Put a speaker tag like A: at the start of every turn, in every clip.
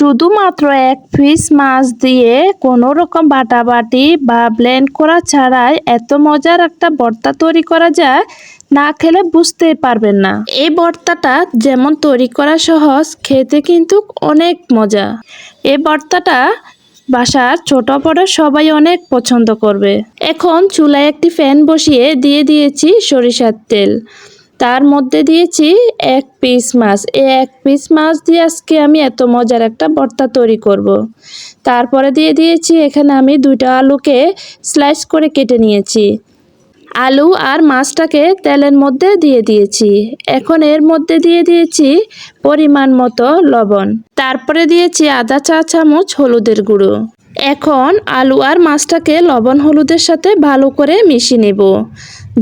A: শুধুমাত্র এক পিস মাছ দিয়ে কোনো রকম বাটাবাটি বা ব্লেন্ড করা ছাড়াই এত মজার একটা ভর্তা তৈরি করা যায়, না খেলে বুঝতেই পারবেন না। এই ভর্তাটা যেমন তৈরি করা সহজ, খেতে কিন্তু অনেক মজা। এই ভর্তাটা বাসার ছোট বড় সবাই অনেক পছন্দ করবে। এখন চুলায় একটি ফ্যান বসিয়ে দিয়ে দিয়েছি সরিষার তেল। তার মধ্যে দিয়েছি এক পিস মাছ। এই এক পিস মাছ দিয়ে আজকে আমি এত মজার একটা ভর্তা তৈরি করব। তারপরে দিয়ে দিয়েছি, এখানে আমি দুইটা আলুকে স্লাইস করে কেটে নিয়েছি। আলু আর মাছটাকে তেলের মধ্যে দিয়ে দিয়েছি। এখন এর মধ্যে দিয়ে দিয়েছি পরিমাণ মতো লবণ। তারপরে দিয়েছি আদা চা চামচ হলুদের গুঁড়ো। এখন আলু আর মাছটাকে লবণ হলুদের সাথে ভালো করে মিশিয়ে নেব।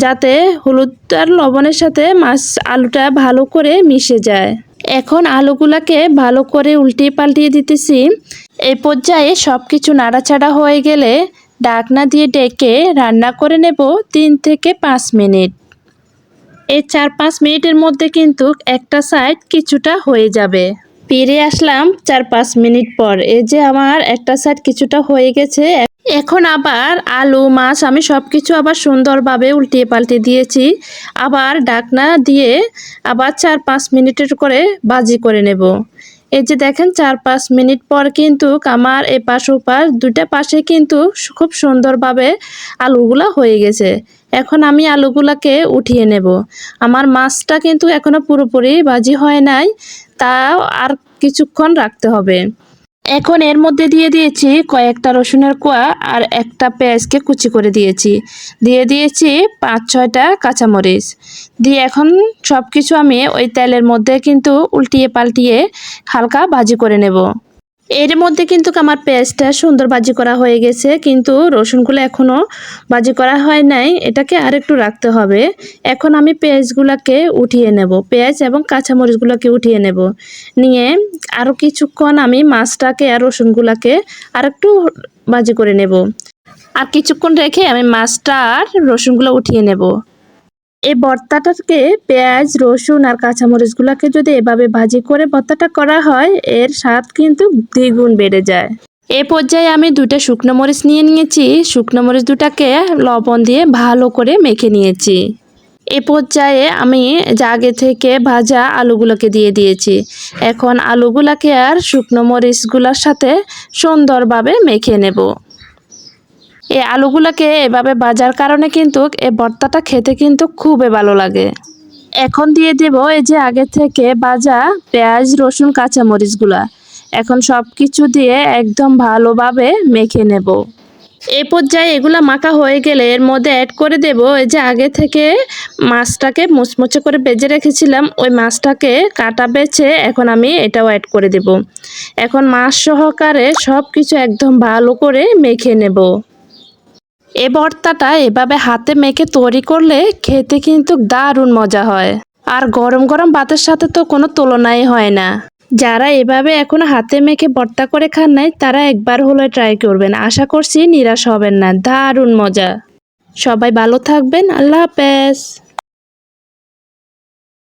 A: যাতে হলুদ আর লবণের সাথে মাছ আলুটা ভালো করে মিশে যায়। এখন আলুগুলাকে ভালো করে উল্টিয়ে পাল্টিয়ে দিতেছি। এই পর্যায়ে সব কিছু নাড়াচাড়া হয়ে গেলে ডাকনা দিয়ে ডেকে রান্না করে নেব তিন থেকে পাঁচ মিনিট। এই চার পাঁচ মিনিটের মধ্যে কিন্তু একটা সাইড কিছুটা হয়ে যাবে। ফিরে আসলাম চার পাঁচ মিনিট পর। এই যে আমার একটা সাইড কিছুটা হয়ে গেছে। এখন আবার আলু, মাছ আমি সব কিছু আবার সুন্দরভাবে উল্টিয়ে পাল্টে দিয়েছি। আবার ডাকনা দিয়ে আবার চার পাঁচ মিনিটের করে বাজি করে নেব। এই যে দেখেন, চার পাঁচ মিনিট পর কিন্তু আমার এ পাশ ওপাশ দুটা পাশে কিন্তু খুব সুন্দরভাবে আলুগুলা হয়ে গেছে। এখন আমি আলুগুলাকে উঠিয়ে নেব। আমার মাছটা কিন্তু এখনও পুরোপুরি ভাজি হয় নাই তা আর কিছুক্ষণ রাখতে হবে। এখন এর মধ্যে দিয়ে দিয়েছি কয়েকটা রসুনের কোয়া আর একটা পেঁয়াজকে কুচি করে দিয়েছি। দিয়ে দিয়েছি পাঁচ, ছয়টা কাঁচামরিচ। দিয়ে এখন সব কিছু আমি ওই তেলের মধ্যে কিন্তু উল্টিয়ে পাল্টিয়ে হালকা ভাজি করে নেব। এর মধ্যে কিন্তু আমার পেঁয়াজটা সুন্দর ভাজি করা হয়ে গেছে, কিন্তু রসুনগুলো এখনও ভাজি করা হয় নাই। এটাকে আর একটু রাখতে হবে। এখন আমি পেঁয়াজগুলোকে উঠিয়ে নেব। পেঁয়াজ এবং কাঁচামরিচগুলোকে উঠিয়ে নেব। নিয়ে আরও কিছুক্ষণ আমি মাছটাকে আর রসুনগুলোকে আর একটু ভাজি করে নেব। আর কিছুক্ষণ রেখে আমি মাছটা আর রসুনগুলো উঠিয়ে নেব। এই ভর্তাটাকে পেঁয়াজ, রসুন আর কাঁচামরিচগুলোকে যদি এভাবে ভাজি করে ভর্তাটা করা হয়, এর স্বাদ কিন্তু দ্বিগুণ বেড়ে যায়। এ পর্যায়ে আমি দুটা শুকনো মরিচ নিয়ে নিয়েছি। শুকনো মরিচ দুটাকে লবণ দিয়ে ভালো করে মেখে নিয়েছি। এ পর্যায়ে আমি আগে থেকে ভাজা আলুগুলোকে দিয়ে দিয়েছি। এখন আলুগুলোকে আর শুকনো মরিচগুলোর সাথে সুন্দরভাবে মেখে নেব। এই আলুগুলোকে এভাবে ভাজার কারণে কিন্তু এই ভর্তাটা খেতে কিন্তু খুবই ভালো লাগে। এখন দিয়ে দেব এই যে আগে থেকে ভাজা পেঁয়াজ, রসুন, কাঁচামরিচগুলা। এখন সব কিছু দিয়ে একদম ভালোভাবে মেখে নেব। এ পর্যায়ে এগুলা মাখা হয়ে গেলে এর মধ্যে অ্যাড করে দেব এই যে আগে থেকে মাছটাকে মুচমুচে করে বেজে রেখেছিলাম, ওই মাছটাকে কাটা বেছে এখন আমি এটাও অ্যাড করে দেব। এখন মাছ সহকারে সব কিছু একদম ভালো করে মেখে নেব। এ ভর্তাটা এভাবে হাতে মেখে তৈরি করলে খেতে কিন্তু দারুণ মজা হয়। আর গরম গরম ভাতের সাথে তো কোনো তুলনাই হয় না। যারা এভাবে এখন হাতে মেখে ভর্তা করে খান নাই, তারা একবার হলে ট্রাই করবেন। আশা করছি নিরাশ হবেন না। দারুণ মজা। সবাই ভালো থাকবেন। আল্লাহ হাফেজ।